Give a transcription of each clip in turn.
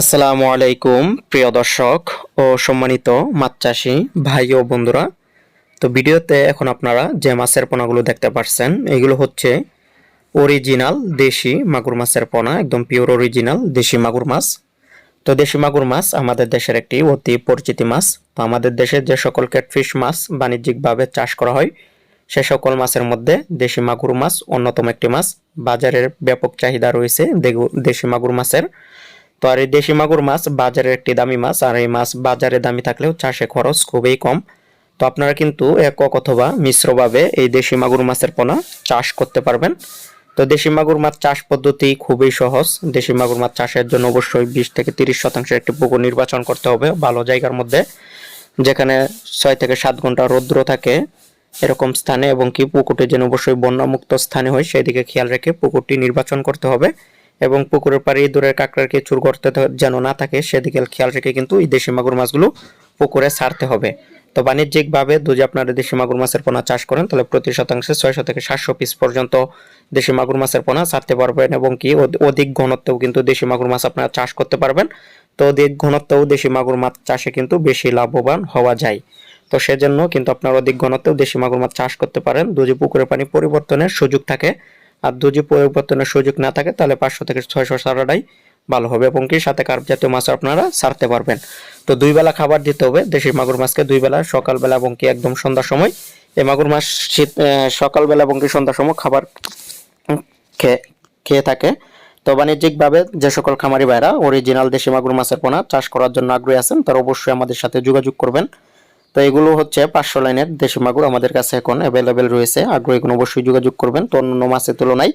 আসসালামু আলাইকুম, প্রিয় দর্শক ও সম্মানিত মাছ চাষি ভাই ও বন্ধুরা। তো ভিডিওতে এখন আপনারা যে মাছের পোনাগুলো দেখতে পাচ্ছেন এগুলো হচ্ছে অরিজিনাল দেশি মাগুর মাছের পোনা, একদম পিওর অরিজিনাল দেশি মাগুর মাছ। তো দেশি মাগুর মাছ আমাদের দেশের একটি অতি পরিচিতি মাছ। তো আমাদের দেশে যে সকল ক্যাটফিশ মাছ বাণিজ্যিকভাবে চাষ করা হয়, সে সকল মাছের মধ্যে দেশি মাগুর মাছ অন্যতম একটি মাছ। বাজারের ব্যাপক চাহিদা রয়েছে দেশি মাগুর মাছের। তো আর এই দেশি মাগুর মাছ বাজারের একটি দামি মাছ, আর এই মাছ বাজারে দামি থাকলেও চাষে খরচ খুবই কম। তো আপনারা কিন্তু একক অথবা মিশ্রভাবে এই দেশি মাগুর মাছের পোনা চাষ করতে পারবেন। তো দেশি মাগুর মাছ চাষ পদ্ধতি খুবই সহজ। দেশি মাগুর মাছ চাষের জন্য অবশ্যই বিশ থেকে তিরিশ শতাংশের একটি পুকুর নির্বাচন করতে হবে ভালো জায়গার মধ্যে, যেখানে ছয় থেকে সাত ঘণ্টা রৌদ্র থাকে এরকম স্থানে, এবং কি পুকুরটি যেন অবশ্যই বন্যামুক্ত স্থানে হয়, সেদিকে খেয়াল রেখে পুকুরটি নির্বাচন করতে হবে। এবং পুকুরের পাড়ে দূরের কাঁকড়ার কেঁচুর গর্তে যেন না থাকে, সেদিকে খেয়াল রেখে কিন্তু এই দেশি মাগুর মাছগুলো পুকুরে ছাড়তে হবে। তো বাণিজ্যিকভাবে যদি আপনারা দেশি মাগুর মাছের পোনা চাষ করেন, তাহলে প্রতি শতাংশে ছয়শো থেকে সাতশো পিস পর্যন্ত দেশি মাগুর মাছের পোনা ছাড়তে পারবেন এবং কি অধ- অধিক ঘনত্বেও কিন্তু দেশি মাগুর মাছ আপনারা চাষ করতে পারবেন। তো অধিক ঘনত্বেও দেশি মাগুর মাছ চাষে কিন্তু বেশি লাভবান হওয়া যায়। তো সেজন্য কিন্তু আপনার অধিক ঘনত্বেও দেশি মাগুর মাছ চাষ করতে পারেন। যদি পুকুরের পানি পরিবর্তনের সুযোগ থাকে আর যদি পরিবর্তনের সুযোগ না থাকে, তাহলে পাঁচশো থেকে ছয়শো সারাটাই ভালো হবে এবং কি সাথে কার্প জাতীয় মাছ আপনারা সারতে পারবেন। তো দুই বেলা খাবার দিতে হবে, দেশি মাগুর মাছকে দুই বেলা, সকালবেলা এবং কি একদম সন্ধ্যার সময়। এই মাগুর মাছ শীত সকালবেলা এবং কি সন্ধ্যার সময় খাবার খেয়ে খেয়ে থাকে। তো বাণিজ্যিকভাবে যে সকল খামারি ভাইরা অরিজিনাল দেশি মাগুর মাছের পোনা চাষ করার জন্য আগ্রহী আছেন, তারা অবশ্যই আমাদের সাথে যোগাযোগ করবেন। তো এগুলো হচ্ছে পাঁচশো লাইনের দেশি মাগুর আমাদের কাছে এখন অ্যাভেলেবেল রয়েছে। আগ্রহী কোনো অবশ্যই যোগাযোগ করবেন, তো অন্যান্য মাছের তুলনায়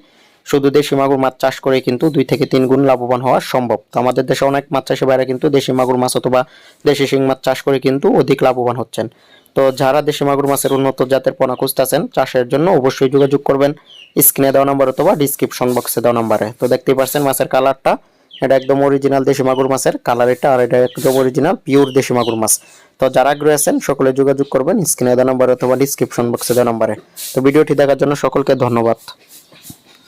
শুধু দেশি মাগুর মাছ চাষ করে কিন্তু দুই থেকে তিন গুণ লাভবান হওয়া সম্ভব। তো আমাদের দেশে অনেক মাছ চাষি বাইরে কিন্তু দেশি মাগুর মাছ অথবা দেশি শিং মাছ চাষ করে কিন্তু অধিক লাভবান হচ্ছেন। তো যারা দেশি মাগুর মাছের উন্নত জাতের পোনা খুঁজতেছেন, চাষের জন্য অবশ্যই যোগাযোগ করবেন। স্ক্রিনে দেওয়া নাম্বার অথবা ডিসক্রিপশন বক্সে দেওয়া নাম্বারে। তো দেখতেই পাচ্ছেন মাছের কালারটা এটা একদম অরিজিনাল দেশি মাগুর মাছের কালার এটা, আর এটা একদম অরিজিনাল পিওর দেশি মাগুর মাছ। তো যারা আগ্রহী আছেন, সকলে যোগাযোগ করবেন স্ক্রিনে দেওয়া নম্বরে অথবা ডিসক্রিপশন বক্সে দেওয়া নম্বরে তো ভিডিওটি দেখার জন্য সকলকে ধন্যবাদ।